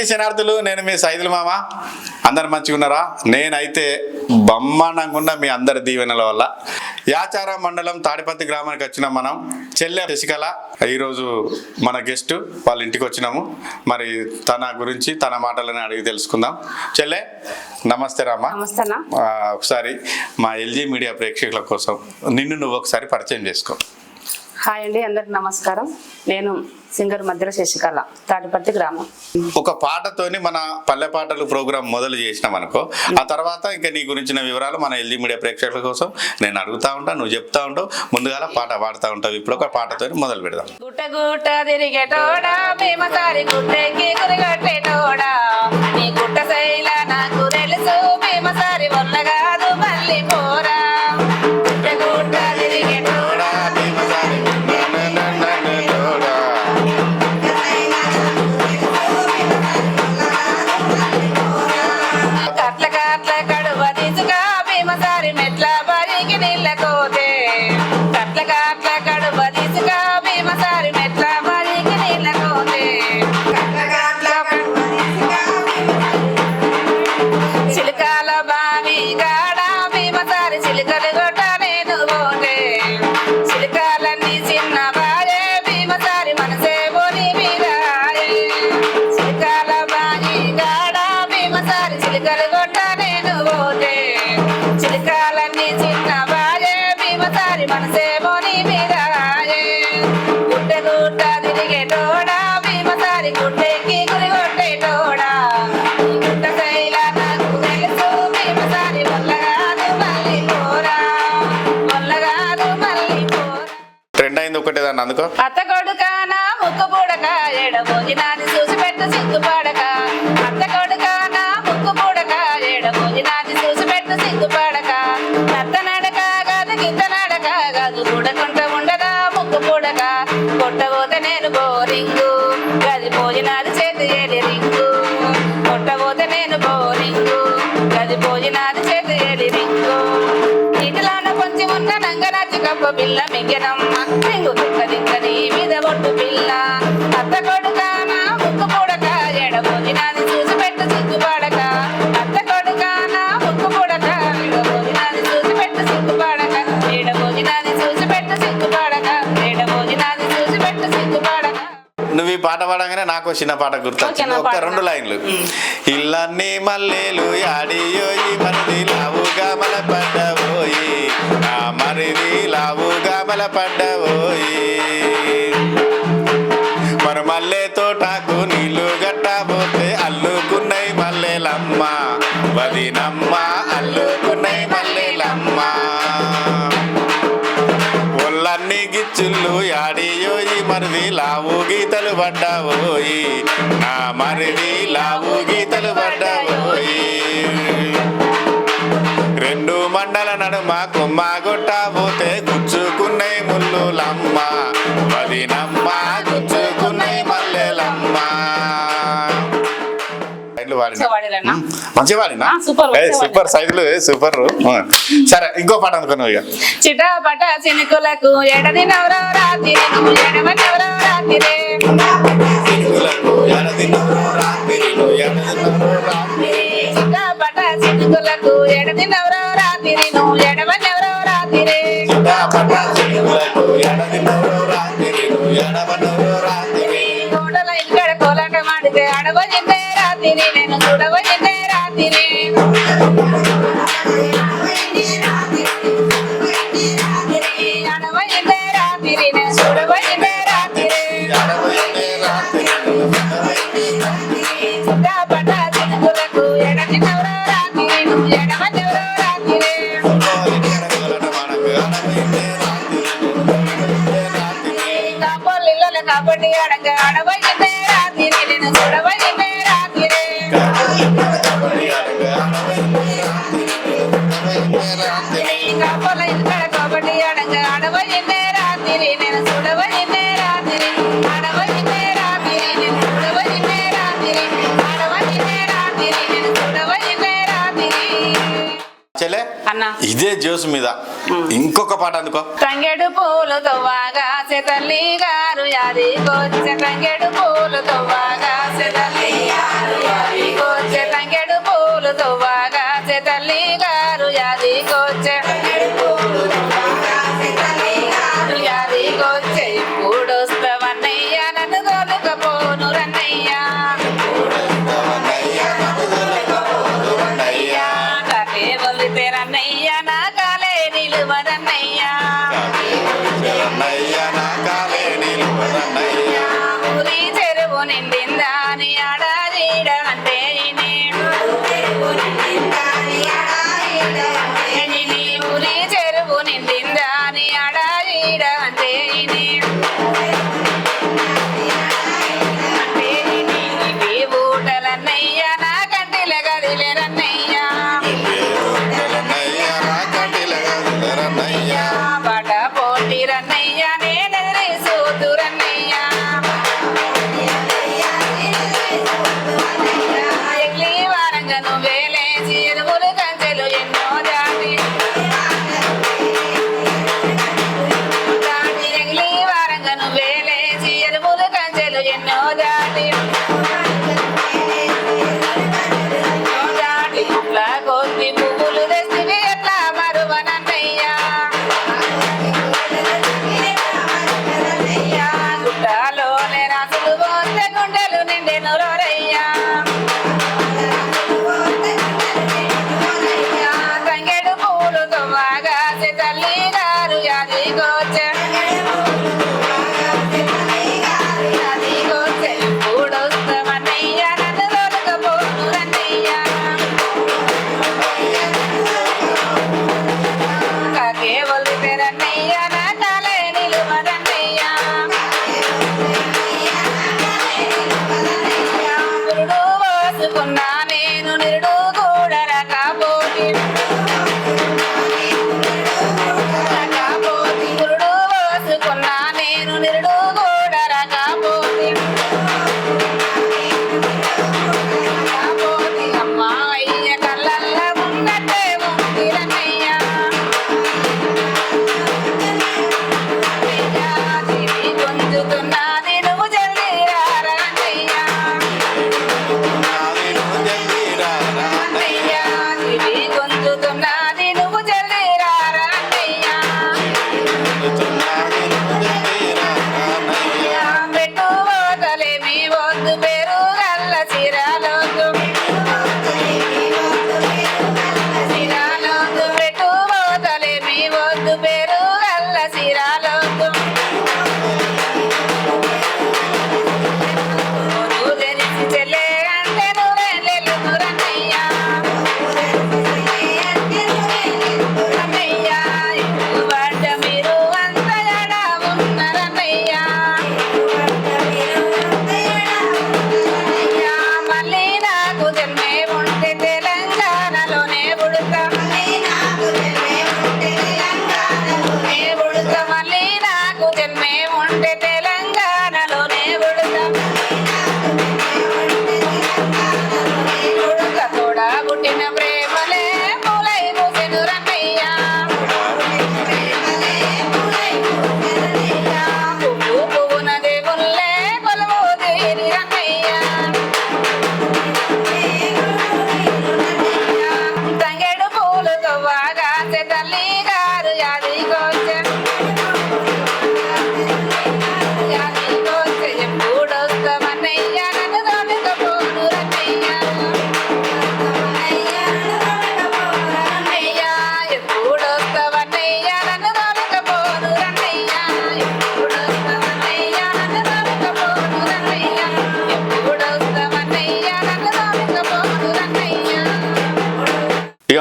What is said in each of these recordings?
అందరికీ శనార్థులు నేను మీ సైదులు మామ. అందరు మంచిగా ఉన్నారా? నేనైతే బ్రహ్మాండంగా ఉన్న మీ అందరి దీవెనల వల్ల. యాచార మండలం తాడిపత్రి గ్రామానికి వచ్చినాం మనం. చెల్లె శశికళ ఈరోజు మన గెస్ట్ వాళ్ళ ఇంటికి వచ్చినాము. మరి తన గురించి తన మాటలని అడిగి తెలుసుకుందాం. చెల్లె నమస్తే రామా. ఒకసారి మా ఎల్జీ మీడియా ప్రేక్షకుల కోసం నిన్ను నువ్వు ఒకసారి పరిచయం చేసుకో. హాయ్ అండి అందరికి నమస్కారం. నేను సింగర్ మధ్యలో శశికళ తాటిపత్తి గ్రామం. ఒక పాటతోని మన పల్లె పాటలు ప్రోగ్రామ్ మొదలు చేసినాం అనుకో ఆ తర్వాత ఇంకా నీ గురించిన వివరాలు మన ఎల్జీ మీడియా ప్రేక్షకుల కోసం నేను అడుగుతా ఉంటా నువ్వు చెప్తా ఉంటావు ముందుగా పాట పాడుతూ ఉంటావు. ఇప్పుడు ఒక పాటతోని మొదలు పెడదాం. గుట్ట గుట్ట తిరిగేటోడా భీమసారి గుట్టెక్కి గురిగట్టేటోడా. నీ గుట్ట శైల నాకు తెలుసు భీమసారి వల్ల కాదు మళ్ళీ పోరా. വേണ്ടിയിട്ടേ ഇല്ല We're take it. కొంచెం ఉన్న నంగరాజు కప్ప పిల్ల మింగనమ్మ రింగు దుక్క దిక్కని మీద ఒట్టు పిల్ల. అత్త కొడుకాన ముక్కు పుడక ఎడ భోజనాన్ని చూసి పెట్టు సిగ్గుపడక అత్త కొడుకాన ముక్కు పుడక ఎడ భోజనాన్ని చూసి పెట్టు సిగ్గుపడక ఎడ భోజనాన్ని చూసి పెట్టు సిగ్గుపడక ఎడ భోజనాన్ని చూసి పెట్టు సిగ్గుపడక నువ్వు ఈ పాట పాడగానే నాకు చిన్న పాట ఓకే, గుర్తొచ్చింది. నా ఒక పాట. రెండు లైన్లు. ఇల్లన్నీ మల్లెలు యాడియోయి మరిది లావుగా మల పడ్డవోయి నా మరిది లావుగా బలపడ్డవోయి మరి మల్లె తోటకు నీళ్ళు గట్టబోతే అల్లుకున్నాయి మల్లెలమ్మ. వదినమ్మ అల్లుకున్నాయి మల్లెలమ్మ. ఒళ్ళన్ని గిచ్చుళ్ళు యాడియోయి మరిది లావు గీతలు పడ్డావోయి నా మరిది లావు గీతలు పడ్డా నడుమ కొమ్మ కొట్టబోతే గుచ్చుకున్నై ముల్లులమ్మ వదినమ్మ గుచ్చుకున్నై మల్లెలమ్మ లైన్లు వాడినా? సూపర్, సైజులు సూపర్. సరే ఇంకో పాట అనుకున్నావు ఇక. చిటపట చినుకులకు ఎడది నవరో రాత్రి ఎడవనెవరో రాత్రి చినుకులకు ఎడది నవరో రాత్రి నువ్వు ఎడవనెవరో రాత్రి కోటల ఇక్కడ కోలాట మాడితే అడవజిందే నేను చూడవజిందే పూలు తవ్వాగాసే తల్లి గారు యాది గోచె తంగెడు పూలు తవ్వాగాసే తల్లి గారు యాది గోచె తంగెడు పూలు తవ్వాగా నిండిందా అని ఆడ you know that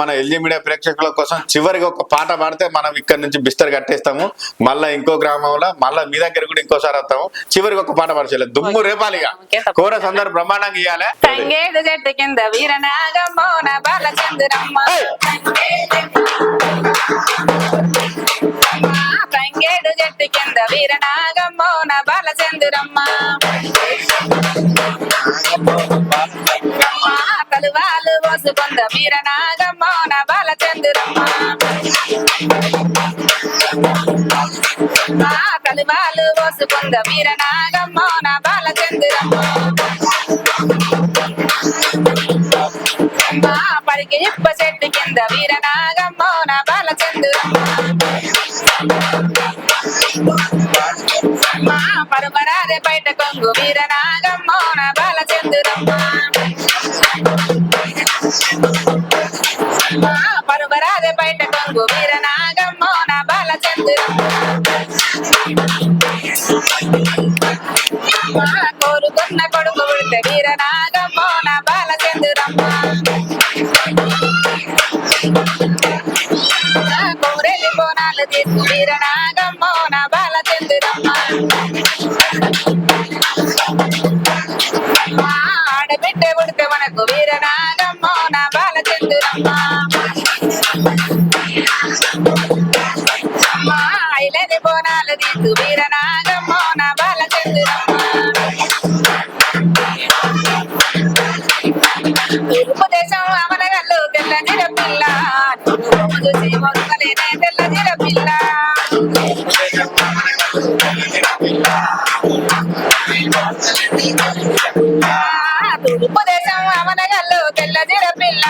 మన ఎల్జీ మీడియా ప్రేక్షకుల కోసం చివరికి ఒక పాట పాడితే మనం ఇక్కడ నుంచి బిస్తర్ కట్టేస్తాము. మళ్ళీ ఇంకో గ్రామంలో మళ్ళీ మీ దగ్గర కూడా ఇంకోసారి వస్తాము. చివరికి ఒక పాట పాడచేయాలి దుమ్ము రేపాలిగా కూర సందర్భం బ్రహ్మాండంగా ఇవ్వాలి చెట్టు కింద కింద వీరనాగమ్మో నా బాలచంద్రమ్మ. వాలు వాలు వసుకొంద వీరనాగమ్మో నా బాలచంద్రమ్మ ఆకలి వాలు వసుకొంద వీరనాగమ్మో నా బాలచంద్రమ్మ పడికి ఇప్ప చెట్టు కింద వీరనాగమ్మో నా బాలచంద్రమ్మ పరుమరాదే బయట కొంగు వీరనాగమ్మో నా బాలచంద్రమ్మ బయట వీర నాగమ్మో నా బాలచంద్రమ్మ మా కోరుకున్న కొడుకు పుడితే వీర నాగమ్మో నా బాలచంద్రమ్మ నా కోరెలి బోనాలు తీసు వీర నాగమ్మో నా బాలచంద్రమ్మ మా ఆడబిడ్డ పుడితే మనకు వీర నాగమ్మో నా బాలచంద్రమ్మ బోనాలు నాగమ్మ నా బాలచంద్రమ్మ. తూర్పు దేశం అమనగల్లు తెల్ల జిర పిల్ల నువ్వు చూసి మొక్కలేనే తెల్ల జిర పిల్ల తూర్పు దేశం పిల్ల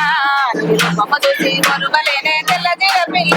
చూసి పిల్ల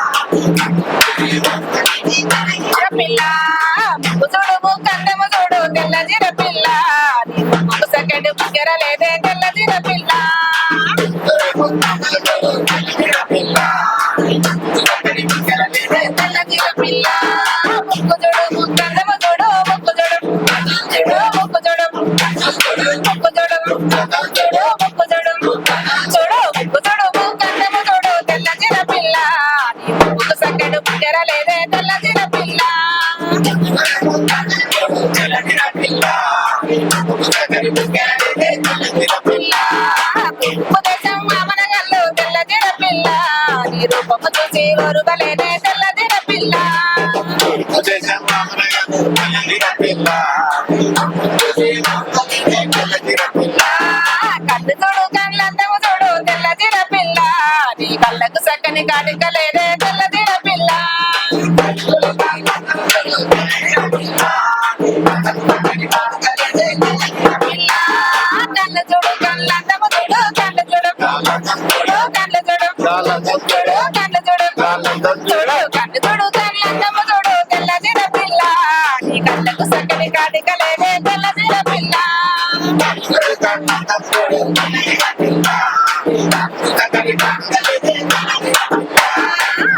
Yeah.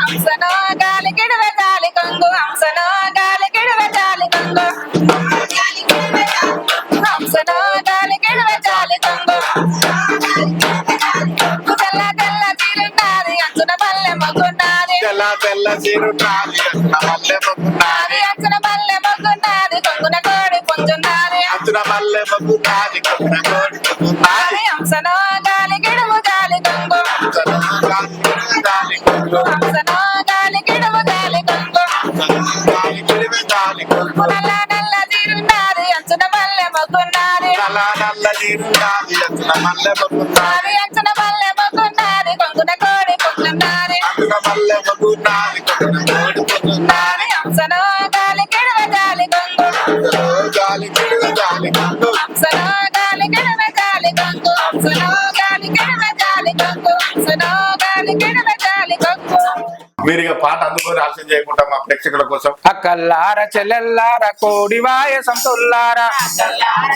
హంసనో గాలి గిడవ గాలి కొంగు హంసనో గాలి గిడవ గాలి కొంగు హంసనో గాలి గిడవ గాలి కొంగు తెల్ల తెల్ల అంచున పల్లె మగున్నది తెల్ల తెల్ల చీరున్నది మల్లె మొక్కున్నది నాది అంచున పల్లె మగున్నది కొంగున కోడి పుంజున్నది అంచున కొన్న కోడి నల్ల నల్ల చీరున్నది అంచున అంచున మల్లె మొక్కున్నది. నాది అంచున కొంగున అంచున మల్లె మొక్కున్నది కొన్న కోడి మొక్కున్నది నాది హంసనో గాలి గిడువ గాలి గాలి కిడిమి గాలి హంసనో గాలి కొంగు హంసనో గాలి గిడువ గాలి కొంగు హంసనో గాలి గిడువ గాలి కొంగు మీరు ఇక పాట అందుకొని ఆలస్యం చేయకుండా మా ప్రేక్షకుల కోసం. అక్కల్లార చెల్లెల్లార సంతుల్లార.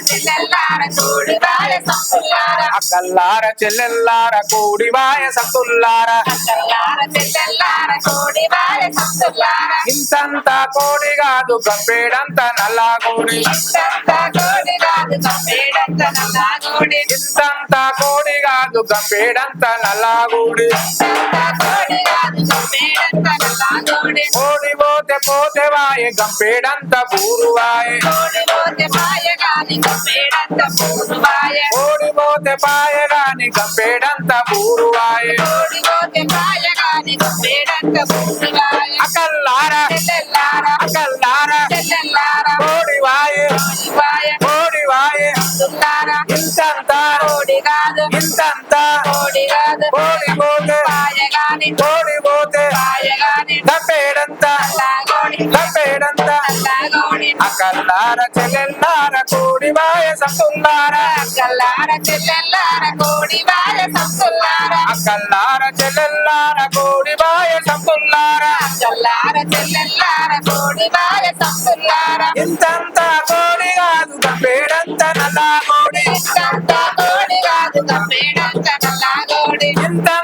చెల్లెల్లార కోడివాయ సంపుల్లార అక్కల్లార చెల్లెల్లార సంతుల్లార. చెల్లెల్లార కోడివాయ సంపుల్లార ఇంతంత కోడి కాదు గంపేడంత నల్లాగోడి. ఇంతంత కోడి రాదు కంపేడంత నల్లాగోడి. ఇంతంత కోడి కాదు గంపేడంత నల్లాగోడి. ఇంతంత కోడి ఓడి పోతే పోతే వాయే గంపేడంత బూరువాయే ఓడి పోతే పాయ గాని గంపేడంత పూరువాయ కోడి పోతే పాయ గాని గంపేడంత పూరువాయ అకల్లారా అకల్లారా ఓడి కోడి వాయే పాయ కోడి వాయే. తుల్లారా ఇంతంత. కాదు కాదు పోతే పాయ గాని కోడి పోతే పాయ గాని గంపేడంత నల్లాగోడి గంపేడంత నల్లాగోడి అకల్లార చెల్లెల్లార కోడి వాయ సంతుల్లారా అక్కల్లార చెల్లెల్లార కోడి వాయ సంతుల్లారా అకల్లార చెల్లెల్లార కోడి వాయ సంతుల్లారా అక్కల్లార చెల్లెల్లార కోడి వాయ సంతుల్లారా ఇంతంత కోడి కాదు గంపేడంత నల్లా కోడి. ఇంతంత కోడి కాదు నల్లాగోడి ఇంతంత కోడి.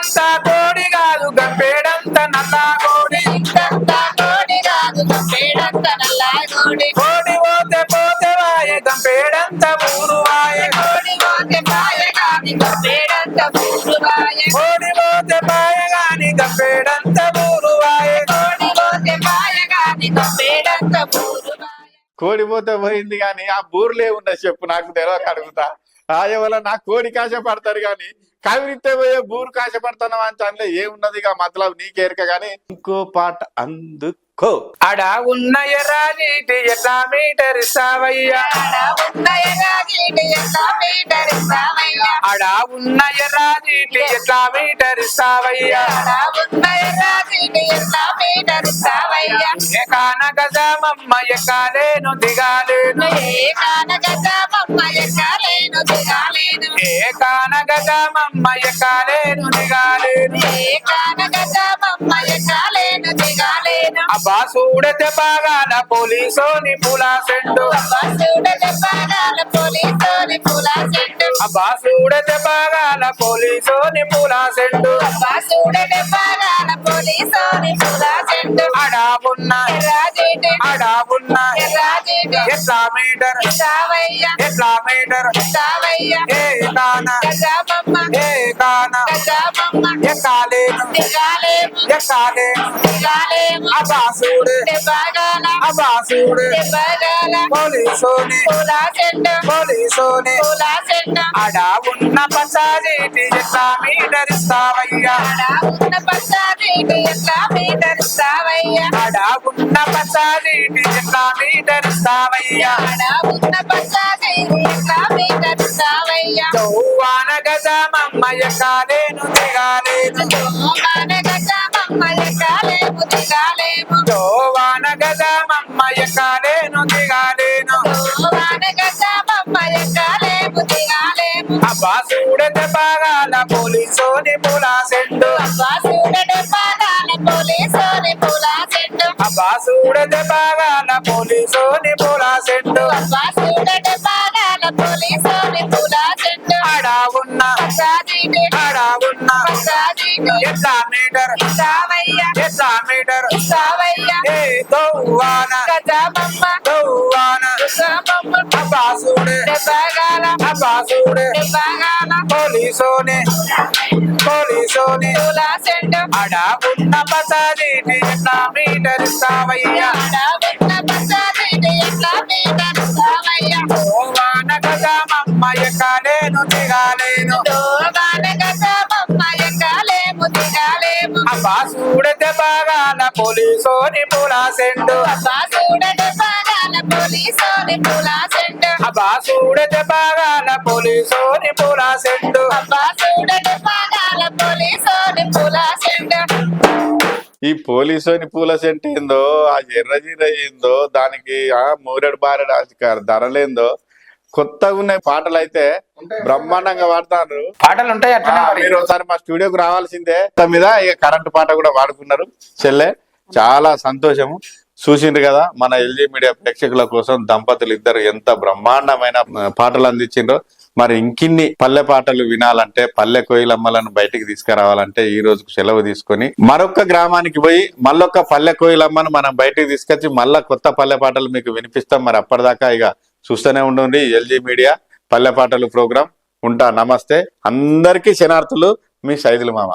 పోతే పోయింది కానీ ఆ బూర్లే ఉన్న చెప్పు నాకు తెలియక అడుగుతా. రాయ వల్ల నా కోడి కాశ పడతారు కానీ కవిరితే పోయే బూరు కాశ పడతాను అంటే అందులో ఏమున్నది ఇక? మతలబు నీకేరక కానీ ఇంకో పాట అందుకో అడ ఉన్న ఎర్రాజీటి ఎట్లా మీటర్ ఇస్తావయ్యా అడ ఉన్న ఎర్రాజీటి ఎట్లా మీటర్ ఉన్నయగా గీటి ఎంత మీటర్ ఇస్తావయ్యా ఏకాన గజమమ్మ ఎక్కాలేను దిగాలేను. ఏ కానగజమమ్మ ఎక్కలేను దిగాలేను. ఏకాన గజమమ్మ ఎక్కాలేను అబ్బా చూడతే బాగాల పోలీసోని పులా చెట్టు అబ్బా చూడతే బాగాల పోలీసోని పులా చెట్టు అడా ఉన్న అడా ఉన్న. ఎట్లా మీటర్? ఎట్లా మీటర్? ఏ కాన దిగాలేము ఎక్కాలేను దిగాలేము అబ్బా చూడు దెబ్బగాల. అబ్బా చూడు దెబ్బగాల. పోలీసోని. పూల చెట్టు పోలీసోని. పూల చెట్టు అడా ఉన్న ఎట్లా ఎట్లా అడా ఎట్లా ఎట్లా చౌవాన గజమమ్మ ఎక్కాలేను దిగాలేను మన గజమమ్మ ఎక్కాలేము ఎక్కాలేను దిగాలేను అబ్బా చూడతే బాగాల పోలీసోని పులా సెండు అబ్బా చూడడు బాగాల పోలీసోని పులా సెండు ఎట్లా మీటర్? ఎట్లా మీటర్? ఏ దౌవాన దౌవాన గజమమ్మ అబ్బా చూడే దెబ్బగాల అబ్బా చూడే దెబ్బగాల పోలీసోని. పోలీసోని. అడా ఉన్న ఎట్లా మీటర్ ఇస్తావయ్యా? సావయ్య ఓవాన గజమమ్మ ఎక్కలేను దిగాలేను. గజమమ్మ ఎక్కాలేము చూడతే బాగాల పోలీసోని పులా పోలీసుని బాగాల పోలీసోని పోలీసుని ఈ సెంట్ ఏందో ఆ ఎర్ర జీర ఏందో దానికి ఆ మూరెడు బారెడు ధరలేందో కొత్తగా ఉన్న పాటలు అయితే బ్రహ్మాండంగా వాడతారు. పాటలు ఉంటాయి మరి. ఒకసారి మా స్టూడియోకి రావాల్సిందే. మీద ఇక కరెంట్ పాట కూడా వాడుకున్నారు. చెల్లె చాలా సంతోషము. చూసిండ్రు కదా మన ఎల్జీ మీడియా ప్రేక్షకుల కోసం దంపతులు ఇద్దరు ఎంత బ్రహ్మాండమైన పాటలు అందించిండ్రో. మరి ఇంకిన్ని పల్లె పాటలు వినాలంటే పల్లె కోయిలమ్మలను బయటికి తీసుకురావాలంటే ఈ రోజుకు సెలవు తీసుకొని మరొక గ్రామానికి పోయి మళ్ళొక్క పల్లె కోయిలమ్మను మనం బయటికి తీసుకొచ్చి మళ్ళా కొత్త పల్లె పాటలు మీకు వినిపిస్తాం. మరి అప్పటిదాకా ఇక చూస్తూనే ఉండండి ఎల్జీ మీడియా. పల్లె పాటలు ప్రోగ్రాం ఉంటా. నమస్తే. అందరికీ శనార్థులు మీ సైదులు మామ.